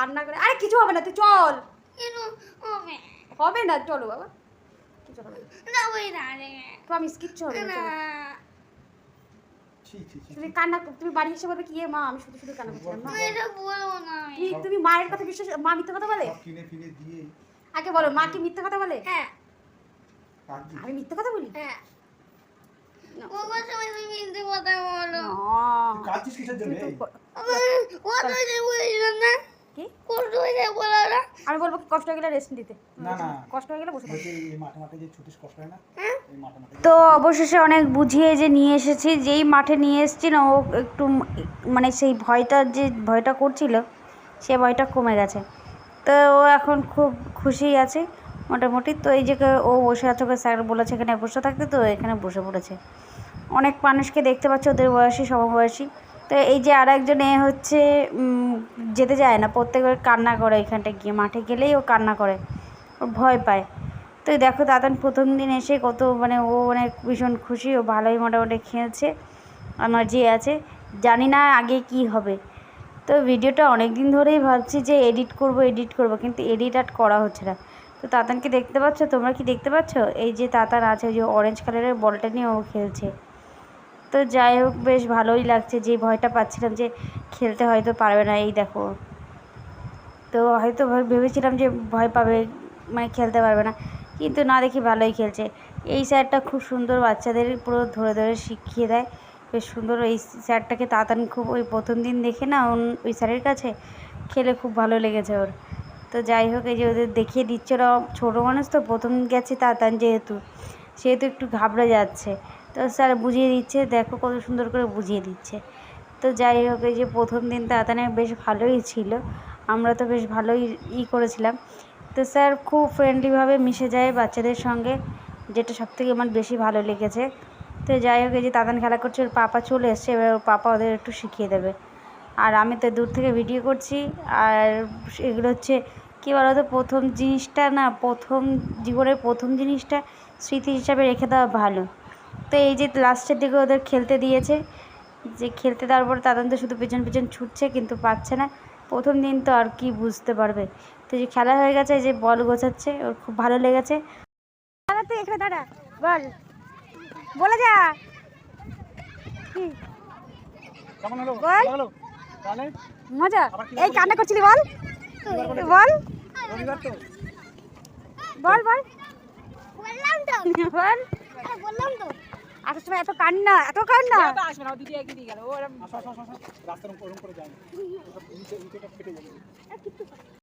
কান্না করে আরে কিছু হবে না তুই চল। হবে। হবে না চলো বাবা। কিছু হবে না। না ওই দাঁড়ে কিচ্ছু হবে না তুমি কান্না তুমি বাড়ি এসে বলবে কি এ মা আমি শুধু শুধু কান্না করছিলাম মা তুমি এটা বলো না তুমি তুমি মায়ের কথা বিশ্বাস মা মিথ্যে কথা বলে? সব কিনে দিয়ে আগে বলো মা কি মিথ্যে কথা বলে? হ্যাঁ। আমি মিথ্যে কথা বলি? হ্যাঁ। কথা মিথ্যে কথা বলো। তুই কিসের জন্য? তুমি তো এই? ক- কত হয়েছে বলেছিলাম না কি? আমি বলব কষ্ট হয়ে গেলে রেস্ট দিতে না না। কষ্ট হয়ে গেলে বসে থাকো। এই মাঠে মাঠে যে ছুটিস কষ্ট হয় না এই মাঠে মাঠে তো অবশেষে অনেক বুঝিয়ে যে নিয়ে এসেছি যেই মাঠে নিয়ে এসেছি না ও একটু মানে সেই ভয়টা যে ভয়টা করছিল সে ভয়টা কমে গেছে। তো ও এখন খুব খুশি আছে মোটামুটি। তো এই যে কে- ও বসে আছে ওকে স্যার বলেছে এখানে বসে থাকতে তো এখানে বসে পড়েছে। অনেক মানুষকে দেখতে পাচ্ছে ওদের বয়সী সমবয়সী। তো এই যে আর একজন এ হচ্ছে যেতে যায় না, প্রত্যেকের কান্না করে এখানটা গিয়ে, মাঠে গেলেই ও কান্না করে, ও ভয় পায়। তো দেখো দাদান প্রথম দিন এসে কত মানে ও মানে ভীষণ খুশি, ও ভালোই মোটামুটি খেয়েছে আমার যে আছে, জানি না আগে কি হবে। তো ভিডিওটা অনেক দিন ধরেই ভাবছি যে এডিট করব এডিট করব, কিন্তু এডিট আর করা হচ্ছে না। তো তাতানকে দেখতে পাচ্ছ? তোমরা কি দেখতে পাচ্ছ? এই যে তাতান আছে যে অরেঞ্জ কালারের বলটা নিয়ে ও খেলছে। তো যাই হোক, বেশ ভালোই লাগছে যে ভয়টা পাচ্ছিলাম যে খেলতে হয়তো পারবে না, এই দেখো। তো হয়তো ভেবেছিলাম যে ভয় পাবে মানে খেলতে পারবে না, কিন্তু না দেখি ভালোই খেলছে। এই স্যারটা খুব সুন্দর বাচ্চাদের পুরো ধরে ধরে শিখিয়ে দেয়। বেশ সুন্দর, এই স্যারটাকে তাড়াতাড়ি খুব, ওই প্রথম দিন দেখে না ওই স্যারের কাছে খেলে খুব ভালো লেগেছে ওর। তো যাই হোক, এই যে ওদের দেখিয়ে দিচ্ছে ওরা, ছোটো মানুষ তো প্রথম গেছে তাতান যেহেতু, সেহেতু একটু ঘাবড়ে যাচ্ছে। তো স্যার বুঝিয়ে দিচ্ছে, দেখো কত সুন্দর করে বুঝিয়ে দিচ্ছে। তো যাই হোক, এই যে প্রথম দিন তাতানে বেশ ভালোই ছিল, আমরা তো বেশ ভালোই ই করেছিলাম। তো স্যার খুব ফ্রেন্ডলিভাবে মিশে যায় বাচ্চাদের সঙ্গে, যেটা সবথেকে আমার বেশি ভালো লেগেছে। তো যাই হোক, এই যে তাতান খেলা করছে, ওর পাপা চলে এসছে, এবার ওর পাপা ওদের একটু শিখিয়ে দেবে। আর আমি তো দূর থেকে ভিডিও করছি, আর এগুলো হচ্ছে, কী বলো তো প্রথম জিনিসটা না, প্রথম জীবনের প্রথম জিনিসটা স্মৃতি হিসাবে রেখে দেওয়া ভালো। তো এই যে লাস্টের দিকে ওদের খেলতে দিয়েছে যে খেলতে দেওয়ার পর তাদের তো শুধু পিছন পিছন ছুটছে কিন্তু পাচ্ছে না। প্রথম দিন তো আর কি বুঝতে পারবে। তো যে খেলা হয়ে গেছে এই যে বল গোছাচ্ছে ওর খুব ভালো লেগেছে। তুই এখানে দাঁড়া বল। বলে যা। বল। মজা। এই কান্না করছিলি বল। বল বল। বল বললাম তো। বল। বললাম তো। আসার সময় এত কান্না এত কান্না। আসো আসো আসো আসো রাস্তার ওরকম করে যাই নিচে নিচেটা ফেটে যাবে।